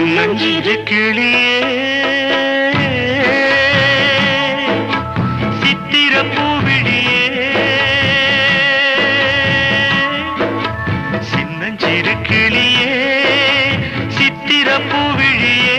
சின்ன சிறு கிளியே. சித்திர பூவிடியே சின்ன சிறு கிளியே. சித்திர பூவிழியே